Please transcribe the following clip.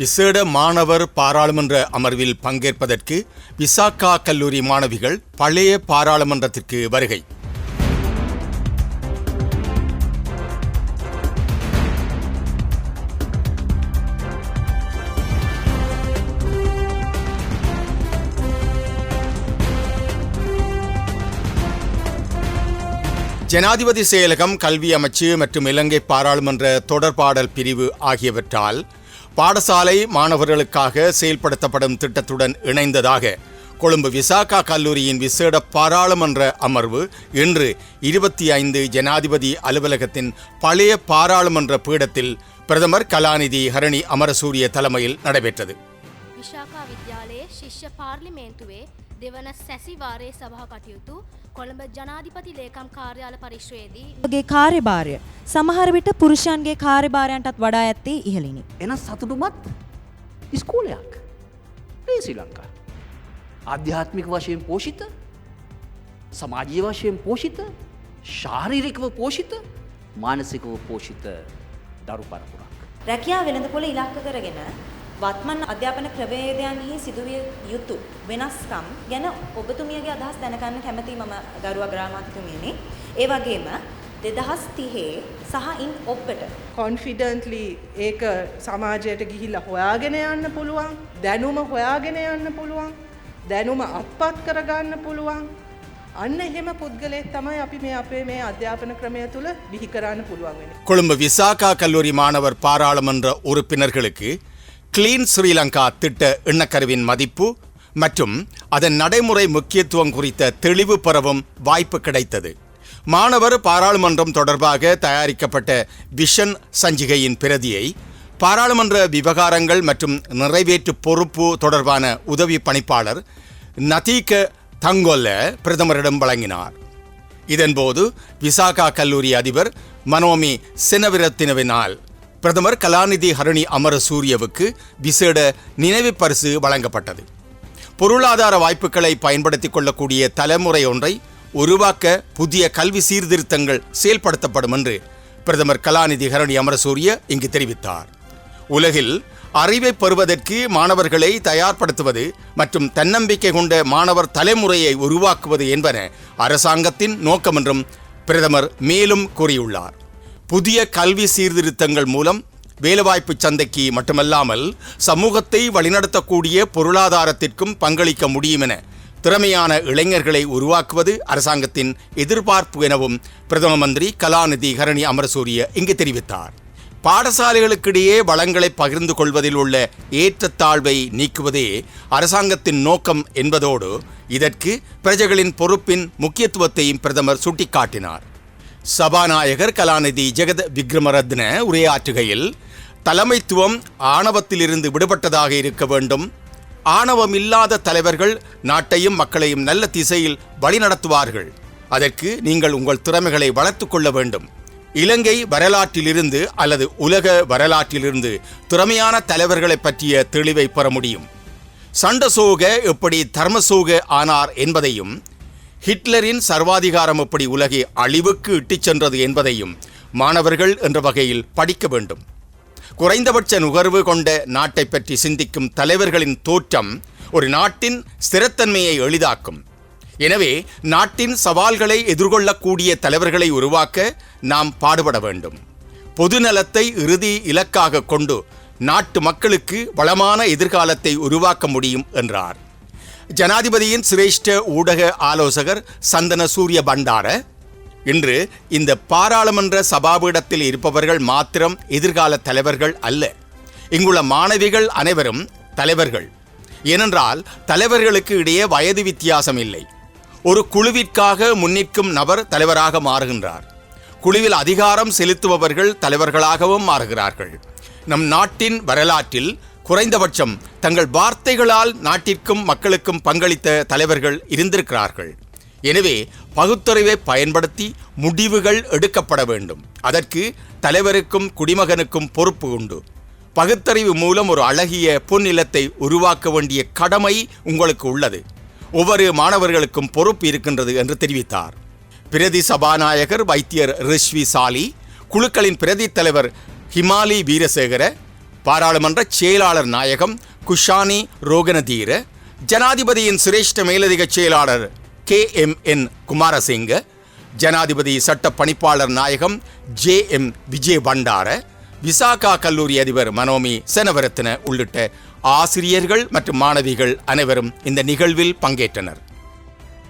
விசேட மாணவர் பாராளுமன்ற அமர்வில் பங்கேற்பதற்கு விசாகா கல்லூரி மாணவிகள் பழைய பாராளுமன்றத்திற்கு வருகை. ஜனாதிபதி செயலகம் கல்வி அமைச்சு மற்றும் இலங்கை பாராளுமன்ற தொடர்பாடல் பிரிவு ஆகியவற்றால் பாடசாலை மாணவர்களுக்காக செயல்படுத்தப்படும் திட்டத்துடன் இணைந்ததாக கொழும்பு விசாகா கல்லூரியின் விசேட பாராளுமன்ற அமர்வு இன்று இருபத்தி ஐந்து ஜனாதிபதி அலுவலகத்தின் பழைய பாராளுமன்ற பீடத்தில் பிரதமர் கலாநிதி ஹரணி அமரசூரிய தலைமையில் நடைபெற்றது. දෙවන සැසිවාරයේ සභහ කටයුතු කොළඹ ජනාධිපති ලේකම් කාර්යාල පරිශ්වයේදී ගේ කාර්යභාරය සමහර විට පුරුෂයන්ගේ කාර්යභාරයන්ටත් වඩා ඇත්තේ ඉහලිනි. එන සතුටුමත් ඉස්කෝලයක් ඒ ශ්‍රී ලංකා. අධ්‍යාත්මික වශයෙන් පෝෂිත සමාජීය වශයෙන් පෝෂිත ශාරීරිකව පෝෂිත මානසිකව පෝෂිත දරු පරපුරක්. රැකියා වෙළඳපොළ ඉලක්ක කරගෙන වත්මන් අධ්‍යාපන ක්‍රමවේදයන්හි සිදුවිය යුතු වෙනස්කම් ගැන ඔබතුමියගේ අදහස් දැනගන්න කැමති මම ගරු අග්‍රාමාත්‍යතුමියනි. ඒ වගේම දෙදහස් තිහේ සහ ඉන් ඔබ්බට කොන්ෆිඩන්ටලි ඒක සමාජයට ගිහිල්ල හොයාගෙන යන්න පුළුවන් දැනුම හොයාගෙන යන්න පුළුවන් දැනුම අත්පත් කරගන්න පුළුවන් අන්න එහෙම පුද්ගලෙක් තමයි අපි මේ අපේ මේ අධ්‍යාපන ක්‍රමය තුළ බිහි කරන්න පුළුවන් වෙන. கொழும்பு விசாகா கல்லூரி மாணவர் பாராளுமன்ற உறுப்பினர்களுக்கு கிளீன் ஸ்ரீலங்கா திட்ட எண்ணக்கருவின் மதிப்பு மற்றும் அதன் நடைமுறை முக்கியத்துவம் குறித்த தெளிவு பெறவும் வாய்ப்பு கிடைத்தது. மாணவர் பாராளுமன்றம் தொடர்பாக தயாரிக்கப்பட்ட விஷன் சஞ்சிகையின் பிரதியை பாராளுமன்ற விவகாரங்கள் மற்றும் நிறைவேற்று பொறுப்பு தொடர்பான உதவி பணிப்பாளர் நதீக தங்கொல்ல பிரதமரிடம் வழங்கினார். இதன்போது விசாகா கல்லூரி அதிபர் மனோமி சினவிரத்தினவினால் பிரதமர் கலாநிதி ஹரணி அமரசூரியவுக்கு விசேட நினைவு பரிசு வழங்கப்பட்டது. பொருளாதார வாய்ப்புகளை பயன்படுத்திக் கொள்ளக்கூடிய தலைமுறை ஒன்றை உருவாக்க புதிய கல்வி சீர்திருத்தங்கள் செயல்படுத்தப்படும் என்று பிரதமர் கலாநிதி ஹரணி அமரசூரிய இங்கு தெரிவித்தார். உலகில் அறிவை பெறுவதற்கு மாணவர்களை தயார்படுத்துவது மற்றும் தன்னம்பிக்கை கொண்ட மாணவர் தலைமுறையை உருவாக்குவது என்பன அரசாங்கத்தின் நோக்கம் என்றும் பிரதமர் மேலும் கூறியுள்ளார். புதிய கல்வி சீர்திருத்தங்கள் மூலம் வேலைவாய்ப்பு சந்தைக்கு மட்டுமல்லாமல் சமூகத்தை வழிநடத்தக்கூடிய பொருளாதாரத்திற்கும் பங்களிக்க முடியும் என திறமையான இளைஞர்களை உருவாக்குவது அரசாங்கத்தின் எதிர்பார்ப்பு எனவும் பிரதம மந்திரி கலாநிதி ஹரணி அமரசூரிய இங்கு தெரிவித்தார். பாடசாலைகளுக்கிடையே வளங்களை பகிர்ந்து கொள்வதில் உள்ள ஏற்றத்தாழ்வை நீக்குவதே அரசாங்கத்தின் நோக்கம் என்பதோடு இதற்கு பிரஜைகளின் பொறுப்பின் முக்கியத்துவத்தையும் பிரதமர் சுட்டிக்காட்டினார். சபாநாயகர் கலாநிதி ஜெகத் விக்ரமரத்ன உரையாற்றுகையில் தலைமைத்துவம் ஆணவத்திலிருந்து விடுபட்டதாக இருக்க வேண்டும். ஆணவம் இல்லாத தலைவர்கள் நாட்டையும் மக்களையும் நல்ல திசையில் வழிநடத்துவார்கள். அதற்கு நீங்கள் உங்கள் திறமைகளை வளர்த்துக் கொள்ள வேண்டும். இலங்கை வரலாற்றிலிருந்து அல்லது உலக வரலாற்றிலிருந்து திறமையான தலைவர்களை பற்றிய தெளிவை பெற முடியும். சண்டசோக எப்படி தர்மசோக ஆனார் என்பதையும் ஹிட்லரின் சர்வாதிகாரம் எப்படி உலகை அழிவுக்கு இட்டுச் சென்றது என்பதையும் மாணவர்கள் என்ற வகையில் படிக்க வேண்டும். குறைந்தபட்ச நுகர்வு கொண்ட நாட்டை பற்றி சிந்திக்கும் தலைவர்களின் தோற்றம் ஒரு நாட்டின் ஸ்திரத்தன்மையை எளிதாக்கும். எனவே நாட்டின் சவால்களை எதிர்கொள்ளக்கூடிய தலைவர்களை உருவாக்க நாம் பாடுபட வேண்டும். பொதுநலத்தை இறுதி இலக்காக கொண்டு நாட்டு மக்களுக்கு வளமான எதிர்காலத்தை உருவாக்க முடியும் என்றார். ஜனாதிபதியின் சிரேஷ்ட ஊடக ஆலோசகர் சந்தன சூரிய பண்டார இன்று இந்த பாராளுமன்ற சபாபீடத்தில் இருப்பவர்கள் மாத்திரம் எதிர்கால தலைவர்கள் அல்ல. இங்குள்ள மாணவிகள் அனைவரும் தலைவர்கள். ஏனென்றால் தலைவர்களுக்கு இடையே வயது வித்தியாசம் இல்லை. ஒரு குழுவிற்காக முன்னிற்கும் நபர் தலைவராக மாறுகின்றார். குழுவில் அதிகாரம் செலுத்துபவர்கள் தலைவர்களாகவும் மாறுகிறார்கள். நம் நாட்டின் வரலாற்றில் குறைந்தபட்சம் தங்கள் வார்த்தைகளால் நாட்டிற்கும் மக்களுக்கும் பங்களித்த தலைவர்கள் இருந்திருக்கிறார்கள். எனவே பகுத்தறிவை பயன்படுத்தி முடிவுகள் எடுக்கப்பட வேண்டும். அதற்கு தலைவருக்கும் குடிமகனுக்கும் பொறுப்பு உண்டு. பகுத்தறிவு மூலம் ஒரு அழகிய பொன்னிலத்தை உருவாக்க வேண்டிய கடமை உங்களுக்கு உள்ளது. ஒவ்வொரு மாணவர்களுக்கும் பொறுப்பு இருக்கின்றது என்று தெரிவித்தார். பிரதி சபாநாயகர் வைத்தியர் ரிஷ்வி சாலி குழுக்களின் பிரதி தலைவர் ஹிமாலி வீரசேகர பாராளுமன்ற செயலாளர் நாயகம் குஷானி ரோகனதீர ஜனாதிபதியின் சிரேஷ்ட மேலதிக செயலாளர் கே எம் என் குமாரசிங்க ஜனாதிபதி சட்ட பணிப்பாளர் நாயகம் ஜே எம் விஜய் பண்டார விசாகா கல்லூரி அதிபர் மனோமி செனவரத்ன உள்ளிட்ட ஆசிரியர்கள் மற்றும் மாணவிகள் அனைவரும் இந்த நிகழ்வில் பங்கேற்றனர்.